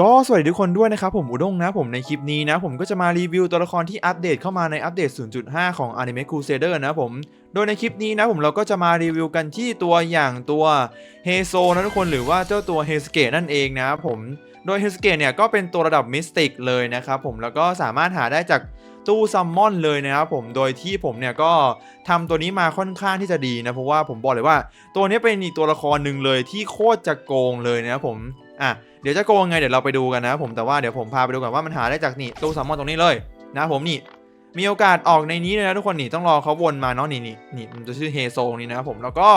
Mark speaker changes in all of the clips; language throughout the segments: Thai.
Speaker 1: ก็สวัสดีทุกคนด้วยนะครับผมอุด้งนะผมในคลิปนี้นะผมก็จะมารีวิวตัวละครที่อัปเดตเข้ามาในอัปเดต 0.5 ของ Anime Crusader นะผมโดยในคลิปนี้นะผมเราก็จะมารีวิวกันที่ตัวอย่างตัวเฮโซนะทุกคนหรือว่าเจ้าตัวเฮสเกตนั่นเองนะผมโดยเฮสเกตเนี่ยก็เป็นตัวระดับมิสติกเลยนะครับผมแล้วก็สามารถหาได้จากตู้ซัมมอนเลยนะครับผมโดยที่ผมเนี่ยก็ทำตัวนี้มาค่อนข้างที่จะดีนะเพราะว่าผมบอกเลยว่า ตัวนี้เป็นอีกตัวละครหนึ่งเลยที่โคตรจะโกงเลยนะครับผมอะ เดี๋ยวจะโกงไงเดี๋ยวเราไปดูกันนะผมแต่ว่าเดี๋ยวผมพาไปดูก่อนว่ามันหาได้จากนี่ตู้แซลมอนตรงนี้เลยนะผมนี่มีโอกาสออกในนี้เลยนะทุกคนนี่ต้องรอเขาวนมาเนาะนี่นี่นี่มันจะชื่อเฮโซนี่นะครับผมแล้วก็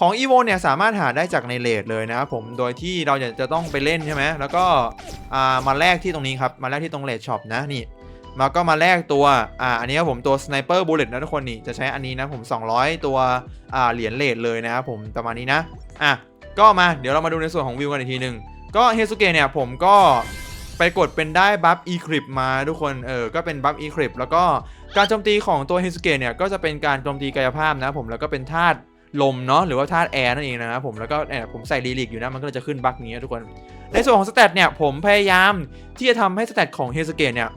Speaker 1: ของอีโวเนี่ยสามารถหาได้จากในเลดเลยนะครับผมโดยที่เราจะจะต้องไปเล่นใช่ไหมแล้วก็อ่ามาแลกที่ตรงนี้ครับมาแลกที่ตรงเลดช็อปนะนี่มาก็มาแลกตัวอ่าอันนี้ครับผมตัวสไนเปอร์บูลเลตนะทุกคนนี่จะใช้อันนี้นะผม 200 ตัวอ่าเหรียญเลดเลยนะครับผมประมาณนี้นะอะก็มาเดี๋ยวเรามาดูในส่วนของวิวกันอีกทีหนึ่ง ก็เฮสุเกะเนี่ยผมก็ไปกดเป็นได้บัฟอีคริปมาทุกคน เออ ก็เป็นบัฟอีคริปแล้วก็การโจมตีของตัวเฮสุเกะเนี่ยก็จะเป็นการโจมตีกายภาพนะผมแล้วก็เป็นธาตุลมเนาะหรือว่าธาตุแอร์นั่นเองนะครับผมแล้วก็เนี่ยผมใส่ลีลิกอยู่นะมันก็เลยจะขึ้นบัฟนี้ทุกคน ในส่วนของสเตตเนี่ยผมพยายามที่จะทำให้สเตตของเฮสุเกะเนี่ย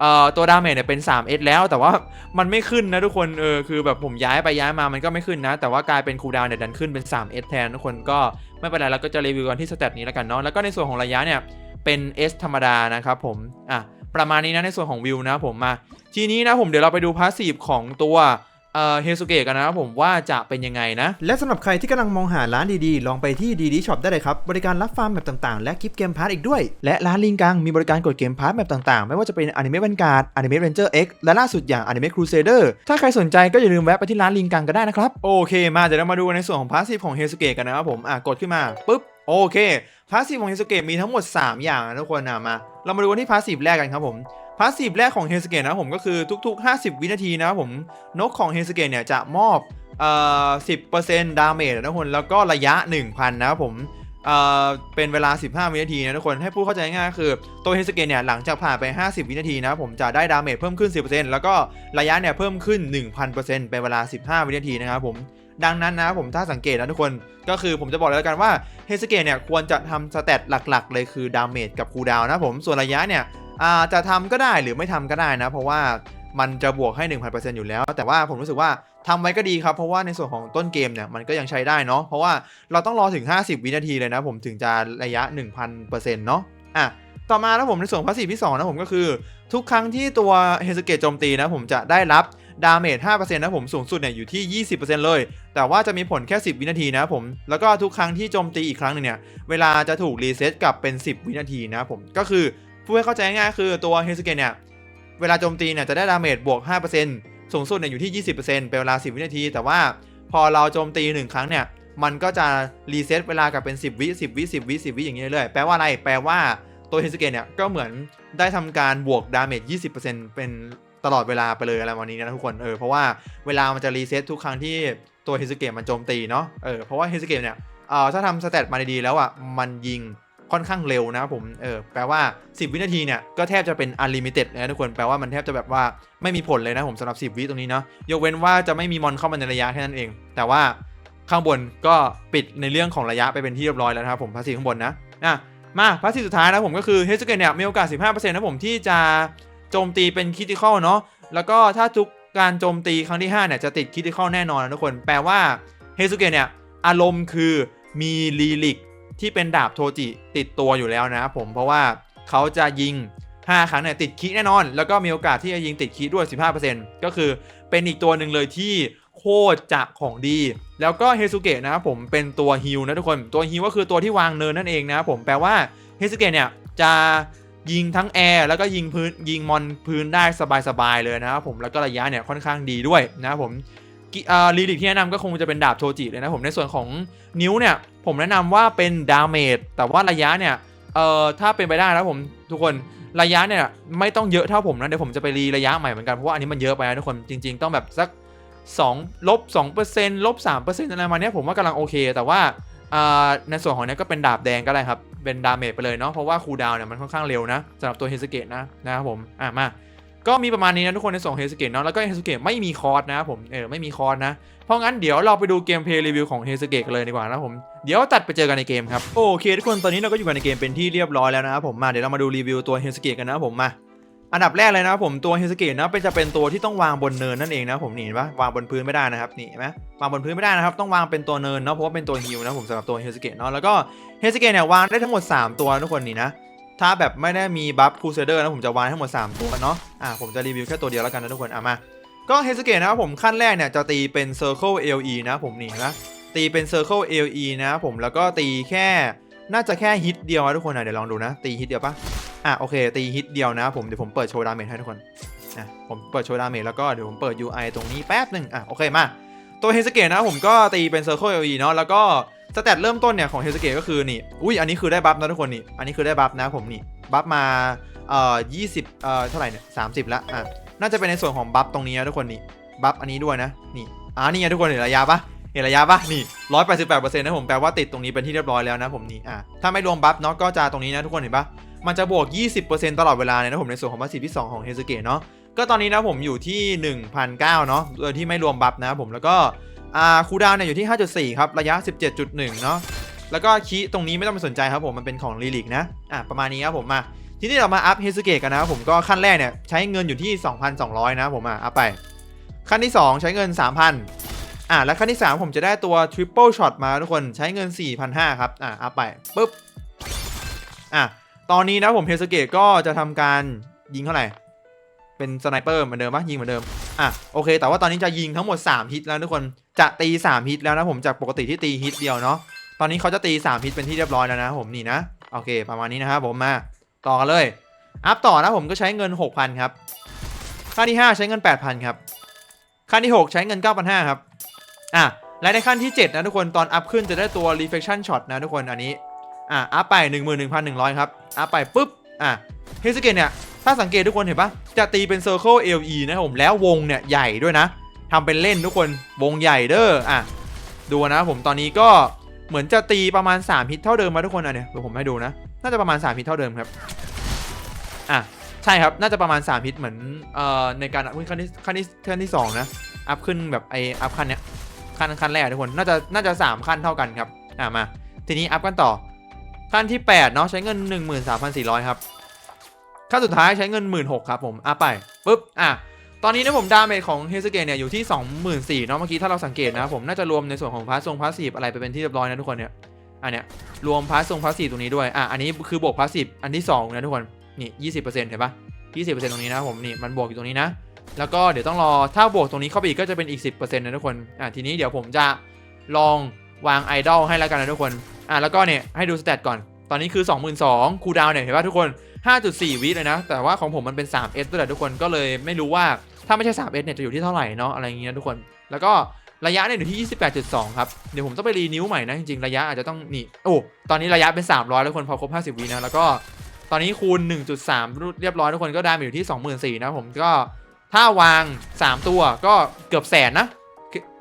Speaker 1: เอ่อตัวดาเมจเนี่ยเป็น 3S แล้วแต่ว่ามันไม่ขึ้นนะทุกคนเออคือแบบผมย้ายไปย้ายมามันก็ไม่ขึ้นนะ แต่ว่ากลายเป็นคูลดาวน์เนี่ยดันขึ้นเป็น 3S แทนทุกคนก็ ไม่เป็นไรเราก็จะรีวิวกันที่สเตตนี้แล้วกันเนาะแล้วก็ในส่วนของระยะเนี่ยเป็น S ธรรมดานะครับผมอะประมาณนี้นะในส่วนของวิวนะผมมา ทีนี้นะผมเดี๋ยวเราไปดูพาสซีฟของตัว เอ่อเฮสุเกะกันนะครับผมว่าจะเป็นยังไงนะ
Speaker 2: และสำหรับใครที่กำลังมองหาร้านดีๆ ลองไปที่ดีดีช็อปได้เลยครับ บริการรับฟาร์มแบบต่างๆ และกิฟต์เกมพาร์ทอีกด้วย และร้านลิงกังมีบริการกดเกมพาร์ทแบบต่างๆ ไม่ว่าจะเป็น Anime Vanguard Anime Ranger X และล่าสุดอย่าง Anime Crusader ถ้าใครสนใจก็อย่าลืมแวะไปที่ร้านลิงกังก็ได้นะครับ
Speaker 1: โอเค มาเดี๋ยวเรามาดูในส่วนของพาสซีฟของเฮสุเกะกันนะครับผมอะกดขึ้นมาปุ๊บโอเคพาสซีฟของเฮสุเกะมีทั้งหมด 3 อย่างนะทุกคนนะมาเรามาดูกันที่พาสซีฟแรกกันครับผมาสซีฟแรกของเฮสเกะนะผมก็คือทุก ๆ 50 วินาทีนะครับผมนกของเฮสเกะเนี่ยจะมอบเอ่อ10%ดาเมจนะทุกคนแล้วก็ระยะ 1,000 นะครับผมเอ่อเป็นเวลา 15 วินาทีนะทุกคนให้พูดเข้าใจง่ายคือตัวเฮสเกตเนี่ยหลังจากผ่านไป 50 วินาทีนะผมจะได้ดาเมจเพิ่มขึ้น 10%แล้วก็ระยะเนี่ยเพิ่มขึ้น 1,000%เป็นเวลา 15 วินาทีนะครับผมดังนั้นนะผมถ้าสังเกตนะทุกคนก็คือผมจะบอกเลยแล้วกันว่าเฮสเกตเนี่ยควรจะทำสเตตหลักๆ เลยคือดาเมจกับคูลดาวน์นะผมส่วนระยะเนี่ย จะทำก็ได้หรือไม่ทำก็ได้นะ เพราะว่ามันจะบวกให้ 1,000%อยู่แล้ว แต่ว่าผมรู้สึกว่าทำไว้ก็ดีครับ เพราะว่าในส่วนของต้นเกมเนี่ยมันก็ยังใช้ได้เนาะเพราะว่าเราต้องรอถึง 50 วินาทีเลยนะ ผมถึงจะระยะ 1,000%เนาะอะต่อมาแล้วผมในส่วนพาสซีฟที่2นะผมก็คือ ทุกครั้งที่ตัวเฮสเกตโจมตีนะผมจะได้รับดาเมจ5%นะผมสูงสุดเนี่ยอยู่ที่ 20%เลย แต่ว่าจะมีผลแค่ 10 วินาทีนะผม แล้วก็ทุกครั้งที่โจมตีอีกครั้งนึงเนี่ย เวลาจะถูกรีเซ็ตกลับเป็น 10 วินาทีนะผม ก็คือ พูดให้เข้าใจง่ายๆคือตัวเฮสเกตเนี่ย เวลาโจมตีเนี่ยจะได้ดาเมจบวก 5%สูงสุดเนี่ยอยู่ที่ 20%เป็นเวลา 10 วินาที แต่ว่าพอเราโจมตี 1 ครั้งเนี่ย มันก็จะรีเซ็ตเวลากลับเป็น 10 วิ 10 วิ 10 วิ 10 วิอย่างนี้เรื่อยๆ แปลว่าอะไร แปลว่าตัวเฮสเกตเนี่ยก็เหมือนได้ทำการบวกดาเมจ 20%เป็นตลอดเวลาไปเลยอะไรวันนี้นะทุกคน เออ เพราะว่าเวลามันจะรีเซ็ตทุกครั้งที่ตัวเฮสเกตมันโจมตีเนาะ เออ เพราะว่าเฮสเกตเนี่ย เออถ้าทำสเตตมาดีๆแล้วอะ มันยิง ค่อนข้างเร็วนะครับผมเออแปลว่า 10 วินาทีเนี่ยก็แทบจะเป็นอันลิมิเต็ดนะทุกคนแปลว่ามันแทบจะแบบว่าไม่มีผลเลยนะผมสำหรับ 10 วิตรงนี้เนาะยกเว้นว่าจะไม่มีมอนเข้ามาในระยะแค่นั้นเอง แต่ว่าข้างบนก็ปิดในเรื่องของระยะไปเป็นที่เรียบร้อยแล้วนะครับผมพาสีข้างบนนะอะมาพาสีสุดท้ายนะผมก็คือเฮสเกตเนี่ยมีโอกาส 15%นะผมที่จะโจมตีเป็นคริติคอลเนาะแล้วก็ถ้าทุกการโจมตีครั้งที่5เนี่ยจะติดคริติคอลแน่นอนนะทุกคนแปลว่าเฮซุเกะเนี่ยอารมณ์คือมีลีลิก ที่เป็นดาบโทจิติดตัวอยู่แล้วนะครับผมเพราะว่าเขาจะยิง 5 ครั้งเนี่ยติดคิแน่นอน แล้วก็มีโอกาสที่จะยิงติดคิด้วย 15%ก็คือเป็นอีกตัวหนึ่งเลยที่โคตรจะของดี แล้วก็เฮซุเกะนะครับผมเป็นตัวฮิลนะทุกคนตัวฮิลก็คือตัวที่วางเนินนั่นเองนะครับผมแปลว่าเฮซุเกะเนี่ยจะยิงทั้งแอร์แล้วก็ยิงพื้นยิงมอนพื้นได้สบายๆเลยนะครับผมแล้วก็ระยะเนี่ยค่อนข้างดีด้วยนะครับผมลีลิกที่แนะนำก็คงจะเป็นดาบโทจิเลยนะผมในส่วนของนิ้วเนี่ย ผมแนะนำว่าเป็นดาเมจแต่ว่าระยะเนี่ยเอ่อถ้าเป็นไปได้นะผมทุกคนระยะเนี่ยไม่ต้องเยอะเท่าผมนะเดี๋ยวผมจะไปรีระยะใหม่เหมือนกันเพราะว่าอันนี้มันเยอะไปนะทุกคนจริง ๆ ต้องแบบสัก2ลบ2%ลบ3%อะไรมาเนี้ยผมว่ากำลังโอเค แต่ว่าในส่วนของนี้ก็เป็นดาบแดงก็ได้ครับ เป็นดาเมจไปเลยเนาะเพราะว่าคูดาวเนี่ยมันค่อนข้างเร็วนะสำหรับตัวเฮสเกตนะนะครับผมอะมา ก็มีประมาณนี้นะทุกคนในส่วนเฮสเกตเนาะแล้วก็เฮสเกตไม่มีคอร์สนะครับผมเออไม่มีคอร์สนะ เพราะงั้นเดี๋ยวเราไปดูเกมเพลย์รีวิวของเฮสเกตกันเลยดีกว่านะผมเดี๋ยวตัดไปเจอกันในเกมครับ
Speaker 2: โอเคทุกคนตอนนี้เราก็อยู่กันในเกมเป็นที่เรียบร้อยแล้วนะครับผมมาเดี๋ยวเรามาดูรีวิวตัวเฮสเกตกันนะผมมาอันดับแรกเลยนะครับผมตัวเฮสเกตนะเป็นจะเป็นตัวที่ต้องวางบนเนินนั่นเองนะผมนี่เห็นปะวางบนพื้นไม่ได้นะครับนี่เห็นไหมวางบนพื้นไม่ได้นะครับต้องวางเป็นตัวเนินเนาะเพราะว่าเป็นตัวฮิลนะผมสำหรับตัวเฮสเกตเนาะแล้วก็เฮสเกตเนี่ยวางได้ทั้งหมด 3 ตัวทุกคนนี่นะ ถ้าแบบไม่ได้มีบัฟคูเซเดอร์นะผมจะวางทั้งหมด 3 ตัวเนาะอ่าผมจะรีวิวแค่ตัวเดียวแล้วกันนะทุกคนอะมาก็เฮสเกตนะครับผมขั้นแรกเนี่ยจะตีเป็น Circle LE นะผมนี่นะตีเป็น Circle LE นะผมแล้วก็ตีแค่น่าจะแค่ฮิตเดียวนะทุกคนนะเดี๋ยวลองดูนะ ตีฮิตเดียวปะอะโอเค ตีฮิตเดียวนะผมเดี๋ยวผมเปิดโชว์ดาเมจให้ทุกคนนะผมเปิดโชว์ดาเมจแล้วก็เดี๋ยวผมเปิด UI ตรงนี้แป๊บหนึ่งอะโอเคมาตัวเฮสเกตนะผมก็ตีเป็น Circle LE เนาะแล้วก็ สเตตเริ่มต้นเนี่ยของเฮสเกตก็คือนี่ อุ้ยอันนี้คือได้บัฟนะทุกคนนี่ อันนี้คือได้บัฟนะผมนี่ บัฟมาเอ่อ20เอ่อเท่าไหร่เนี่ย30ละอะ น่าจะเป็นในส่วนของบัฟตรงนี้นะทุกคนนี่ บัฟอันนี้ด้วยนะ นี่ อ่านี่ไงทุกคนเห็นระยะปะเห็นระยะปะนี่188%นต์นะผมแปลว่าติดตรงนี้เป็นที่เรียบร้อยแล้วนะผมนี่ อะ ถ้าไม่รวมบัฟเนาะก็จะตรงนี้นะทุกคนเห็นปะมันจะบวก 20%ตลอดเวลาเลยนะผมในส่วนของพาสซีฟที่2ของเฮสเกตเนาะ ก็ตอนนี้นะผมอยู่ที่ 1,009เนาะโดยที่ไม่รวมบัฟนะผมแล้วก็ อ่าคูดาวเนี่ยอยู่ที่ 5.4 ครับ ระยะ 17.1 เนาะแล้วก็คีตรงนี้ไม่ต้องไปสนใจครับผมมันเป็นของลีลิกนะอะประมาณนี้ครับผมมาทีนี้เรามาอัพเฮสเกตกันนะครับผมก็ขั้นแรกเนี่ยใช้เงินอยู่ที่ 2,200 นะผมอะอัพไป ขั้นที่ 2 ใช้เงิน 3,000อะแล้วขั้นที่ 3 ผมจะได้ตัว Triple Shot มาทุกคนใช้เงิน 4,500 ครับอะอัพไปปุ๊บอะตอนนี้นะผมเฮสเกตก็จะทำการยิงเท่าไหร่เป็นสไนเปอร์เหมือนเดิมปะยิงเหมือนเดิม อะโอเค แต่ว่าตอนนี้จะยิงทั้งหมด 3 ฮิตแล้วทุกคนจะตี 3 ฮิตแล้วนะผมจากปกติที่ตีฮิตเดียวเนาะตอนนี้เขาจะตี 3 ฮิตเป็นที่เรียบร้อยแล้วนะผมนี่นะโอเค ประมาณนี้นะครับผมมาต่อกันเลย อัพต่อนะผมก็ใช้เงิน 6,000 ครับขั้นที่ 5 ใช้เงิน 8,000 ครับขั้นที่ 6 ใช้เงิน 9,500 ครับอะและในขั้นที่ 7 นะทุกคนตอนอัพขึ้นจะได้ตัว reflection shot นะทุกคนอันนี้อะอัพไป 11,100 ครับอัพไปปุ๊บ อะเฮสเกตเนี่ยถ้าสังเกตทุกคนเห็นปะจะตีเป็น Circle LE นะครับผมแล้ววงเนี่ยใหญ่ด้วยนะทำเป็นเล่นทุกคนวงใหญ่เด้ออะดูนะผมตอนนี้ก็เหมือนจะตีประมาณ 3 ฮิตเท่าเดิมมาทุกคนอะเนี่ยเดี๋ยวผมให้ดูนะ น่าจะประมาณ 3 ฮิตเท่าเดิมครับอะใช่ครับน่าจะประมาณ 3 ฮิตเหมือนเอ่อในการอัพขึ้นขั้นที่ขั้นที่ขั้นที่2นะอัพขึ้นแบบไออัพขั้นเนี้ยขั้นขั้นแรกทุกคนน่าจะน่าจะ 3 ขั้นเท่ากันครับอะมาทีนี้อัพกันต่อ ขั้นที่8เนาะใช้เงิน 13,400 ครับขั้นสุดท้ายใช้เงิน 16,000ครับผมอัพไปปุ๊บอะตอนนี้นะผมดาเมจของเฮสเกตเนี่ยอยู่ที่ 24,000เนาะเมื่อกี้ถ้าเราสังเกตนะครับผมน่าจะรวมในส่วนของพาสซงพาสซีฟอะไรไปเป็นที่เรียบร้อยนะทุกคนเนี่ยอันเนี้ยรวมพาสซงพาสซีฟตรงนี้ด้วยอะอันนี้คือบวกพาสซีฟอันที่2นะทุกคนนี่20%เห็นปะ20%ตรงนี้นะผมนี่มันบวกอยู่ตรงนี้นะแล้วก็เดี๋ยวต้องรอถ้าบวกตรงนี้เข้าไปอีกก็จะเป็นอีก 10%นะทุกคนอะทีนี้เดี๋ยวผมจะลองวางไอดอลให้แล้วกันนะทุกคน อะแล้วก็เนี่ยให้ดูสเตตก่อน ตอนนี้คือ 22,000คูดาวเนี่ยเห็นป่ะทุกคน 5.4 วิเลยนะ แต่ว่าของผมมันเป็น 3S ด้วยแหละทุกคนก็เลยไม่รู้ว่าถ้าไม่ใช่ 3S เนี่ยจะอยู่ที่เท่าไหร่เนาะอะไรอย่างเงี้ยทุกคน แล้วก็ระยะเนี่ยอยู่ที่ 28.2 ครับ เดี๋ยวผมต้องไปรีนิ้วใหม่นะ จริงๆ ระยะอาจจะต้องนี่โอ้ตอนนี้ระยะเป็น 300 แล้วคนพอครบ 50 วินะ แล้วก็ตอนนี้คูณ 1.3 เรียบร้อยทุกคนก็ได้มาอยู่ที่ 24,000นะผมก็ถ้าวาง 3 ตัวก็เกือบแสนนะ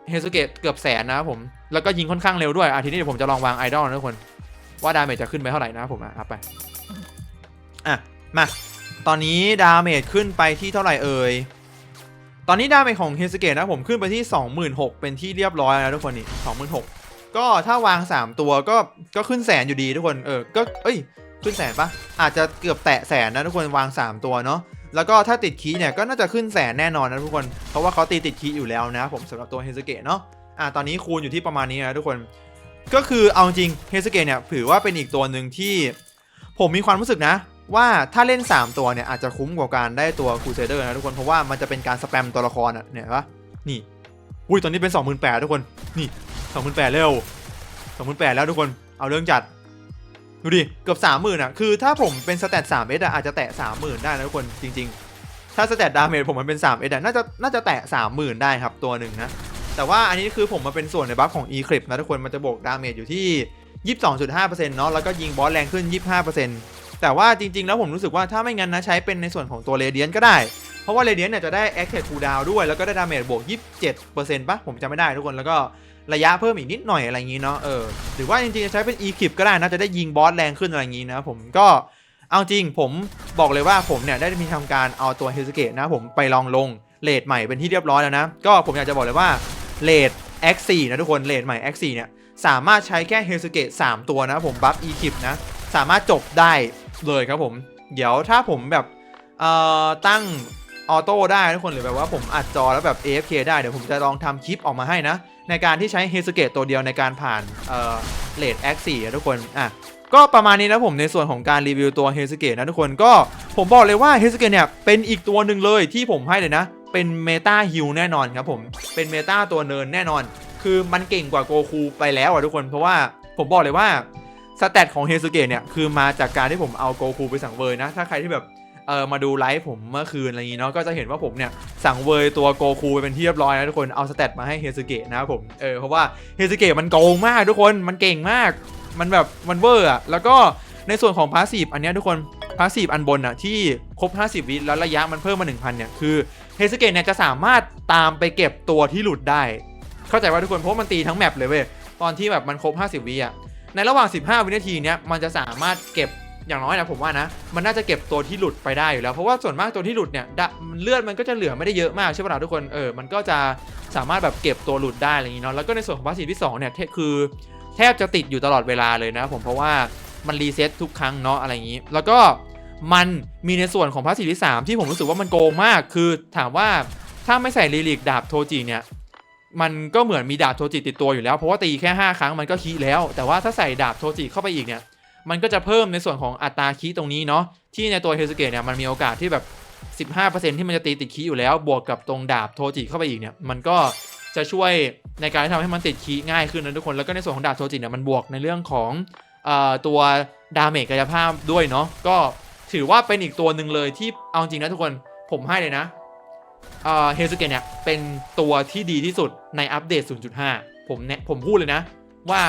Speaker 2: เฮสเกตเกือบแสนนะครับผม แล้วก็ยิงค่อนข้างเร็วด้วยอะทีนี้เดี๋ยวผมจะลองวางไอดอลนะทุกคน ว่าดาเมจจะขึ้นไปเท่าไหร่นะผมอะอัพไป อะ มา ตอนนี้ดาเมจขึ้นไปที่เท่าไหร่เอ่ย ตอนนี้ดาเมจของเฮสเกตนะผมขึ้นไปที่ 26,000เป็นที่เรียบร้อยแล้วทุกคนนี่26,000ก็ถ้าวาง 3 ตัวก็ก็ขึ้นแสนอยู่ดีทุกคน เออ ก็ เอ้ย ขึ้นแสนปะอาจจะเกือบแตะแสนนะทุกคนวาง 3 ตัวเนาะ แล้วก็ถ้าติดคีย์เนี่ยก็น่าจะขึ้นแสนแน่นอนนะทุกคน เพราะว่าเขาตีติดคีย์อยู่แล้วนะผมสำหรับตัวเฮสเกตเนาะอะตอนนี้คูณอยู่ที่ประมาณนี้นะทุกคน ก็คือเอาจริงเฮสเกตเนี่ยถือว่าเป็นอีกตัวหนึ่งที่ ผมมีความรู้สึกนะ ว่าถ้าเล่น 3 ตัวเนี่ยอาจจะคุ้มกว่าการได้ตัวคูเซเดอร์นะทุกคนเพราะว่ามันจะเป็นการสแปมตัวละครอะเนี่ยนปะนี่อุ้ยตอนนี้เป็น 28,000ทุกคนนี่28,000เร็ว28,000แล้วทุกคนเอาเรื่องจัด ดูดิ เกือบ30,000อะ คือถ้าผมเป็นสเตต3เอสอะอาจจะแตะ30,000ได้นะทุกคนจริง ๆ ถ้าสเตตดาเมจผมมันเป็น3เอสอะน่าจะน่าจะแตะ30,000ได้ครับตัวหนึ่งนะ แต่ว่าอันนี้คือผมมาเป็นส่วนในบัฟของ e c l i p นะทุกคนมันจะบวกดาเมจอยู่ที่ 22.5%เนาะแล้วก็ยิงบอสแรงขึ้น 25%แต่ว่าจริง ๆ แล้วผมรู้สึกว่าถ้าไม่งั้นนะใช้เป็นในส่วนของตัวเรเดียนก็ได้ เพราะว่าเรเดียนเนี่ยจะได้ Active Cooldown ด้วยแล้วก็ได้ดาเมจบวก 27%ปะผมจำไม่ได้ทุกคนแล้วก็ ระยะเพิ่มอีกนิดหน่อยอะไรอย่างนี้เนาะเออหรือว่าจริงๆจะใช้เป็น e c l i p ก็ได้นะจะได้ยิงบอสแรงขึ้นอะไรอย่างนี้นะผมก็
Speaker 1: เอาจริงผมบอกเลยว่าผมเนี่ยได้มีทำการเอาตัวเฮลสเกตนะผมไปลองลงเลทใหม่เป็นที่เรียบร้อยแล้วนะ ก็ผมอยากจะบอกเลยว่าเลท X4 นะทุกคนเลทใหม่ X4 เนี่ยสามารถใช้แค่เฮลสเกต3ตัวนะผมบัฟ e k i p นะสามารถจบได้เลยครับผม เดี๋ยวถ้าผมแบบเอ่อตั้งออโต้ได้ทุกคนหรือแบบว่าผมอัดจอแล้วแบบ AFK ได้เดี๋ยวผมจะลองทำคลิปออกมาให้นะ ในการที่ใช้เฮสเกตตัวเดียวในการผ่านเอ่อเลด X4 นะทุกคนอะก็ประมาณนี้นะผมในส่วนของการรีวิวตัวเฮสเกตนะทุกคนก็ผมบอกเลยว่าเฮสเกตเนี่ยเป็นอีกตัวหนึ่งเลยที่ผมให้เลยนะ เป็นเมตาฮิลแน่นอนครับผมเป็นเมตาตัวเนินแน่นอน คือมันเก่งกว่าโกคูไปแล้วอะทุกคนเพราะว่าผมบอกเลยว่าสแตทของเฮซุเกะเนี่ยคือมาจากการที่ผมเอาโกคูไปสั่งเวยนะ ถ้าใครที่แบบ เออมาดูไลฟ์ผมเมื่อคืนอะไรอย่างงี้เนาะก็จะเห็นว่าผมเนี่ยสั่งเวยตัวโกคูไปเป็นที่เรียบร้อยนะทุกคนเอาสแตทมาให้เฮซุเกะนะครับผมเออเพราะว่าเฮซุเกะมันโกงมากทุกคนมันเก่งมาก มันแบบมันเวอร์อะแล้วก็ในส่วนของพาสซีฟอันเนี้ยทุกคนพาสซีฟอันบนอะที่ครบ 50 วิแล้วระยะมันเพิ่มมา 1,000 เนี่ยคือเฮซุเกะเนี่ยจะสามารถตามไปเก็บตัวที่หลุดได้ เข้าใจว่าทุกคนเพราะมันตีทั้งแมปเลยเว้ยตอนที่แบบมันครบ 50 วิอะในระหว่าง 15 วินาทีเนี้ยมันจะสามารถเก็บ อย่างน้อยนะผมว่านะ มันน่าจะเก็บตัวที่หลุดไปได้อยู่แล้วเพราะว่าส่วนมากตัวที่หลุดเนี่ยเลือดมันก็จะเหลือไม่ได้เยอะมากใช่ป่ะล่ะทุกคนเออมันก็จะสามารถแบบเก็บตัวหลุดได้อะไรอย่างงี้เนาะแล้วก็ในส่วนของพาสซีฟที่2เนี่ยคือแทบจะติดอยู่ตลอดเวลาเลยนะผมเพราะว่ามันรีเซ็ตทุกครั้งเนาะอะไรอย่างงี้ แล้วก็มันมีในส่วนของพาสซีฟที่สามที่ผมรู้สึกว่ามันโกงมาก คือถามว่าถ้าไม่ใส่ลีลิกดาบโทจิเนี่ยมันก็เหมือนมีดาบโทจิติดตัวอยู่แล้วเพราะว่าตีแค่ 5 ครั้งมันก็คีแล้ว แต่ว่าถ้าใส่ดาบโทจิเข้าไปอีกเนี่ย มันก็จะเพิ่มในส่วนของอัตราคีตรงนี้เนาะที่ในตัวเฮสเกตเนี่ยมันมีโอกาสที่แบบ 15%ที่มันจะตีติดคีอยู่แล้วบวกกับตรงดาบโทจิเข้าไปอีกเนี่ยมันก็จะช่วยในการที่ทำให้มันติดคีง่ายขึ้นนะทุกคนแล้วก็ในส่วนของดาบโทจิเนี่ยมันบวกในเรื่องของออตัวดาเมจกายภาพด้วยเนาะก็ถือว่าเป็นอีกตัวหนึ่งเลยที่เอาจริงนะทุกคนผมให้เลยนะเฮซุเกะเนี่ยเป็นตัวที่ดีที่สุดในอัปเดต 0.5 ผมเนี่ยผมพูดเลยนะ ว่า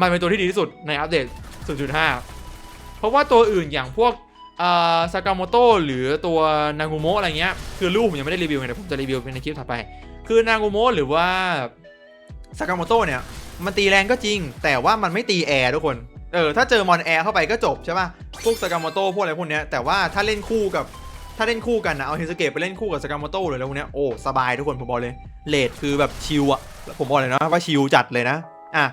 Speaker 1: มันเป็นตัวที่ดีที่สุดในอัปเดต 0.5 เพราะว่าตัวอื่นอย่างพวกซากาโมโตหรือตัวนางุโมะอะไรเงี้ยคือรูปผมยังไม่ได้รีวิวไงเดี๋ยวผมจะรีวิวในคลิปถัดไป คือนางุโมะหรือว่าซากาโมโตเนี่ยมันตีแรงก็จริง แต่ว่ามันไม่ตีแอร์ทุกคนเออถ้าเจอมอนแอร์เข้าไปก็จบใช่ป่ะพวกซากาโมโตพวกอะไรพวกเนี้ยแต่ว่าถ้าเล่นคู่กับถ้าเล่นคู่กันนะเอาเฮสเกตไปเล่นคู่กับสกาโมโต้เลยแล้วพวกเนี้ยโอ้สบายทุกคนผมบอกเลยเลดคือแบบชิลอะผมบอกเลยนะว่าชิลจัดเลยนะอะ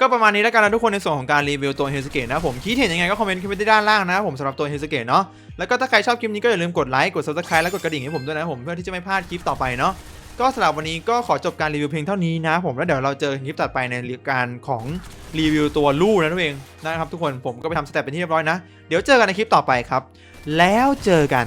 Speaker 1: ก็ประมาณนี้แล้วกันนะทุกคนในส่วนของการรีวิวตัวเฮสเกตนะผมคิดเห็นยังไงก็คอมเมนต์ขึ้นไปที่ด้านล่างนะผมสำหรับตัวเฮสเกตเนาะแล้วก็ถ้าใครชอบคลิปนี้ก็อย่าลืมกดไลค์กด subscribe และกดกระดิ่งให้ผมด้วยนะผมเพื่อที่จะไม่พลาดคลิปต่อไปเนาะก็สำหรับวันนี้ก็ขอจบการรีวิวเพียงเท่านี้นะผมแล้วเดี๋ยวเราเจอคลิปตัดไปในการของรีวิวตัวลู่นะทุกเองนะครับทุกคนผมก็ไปทำสเต็ปเป็นที่เรียบร้อยนะ เดี๋ยวเจอกันในคลิปต่อไปครับ แล้วเจอกัน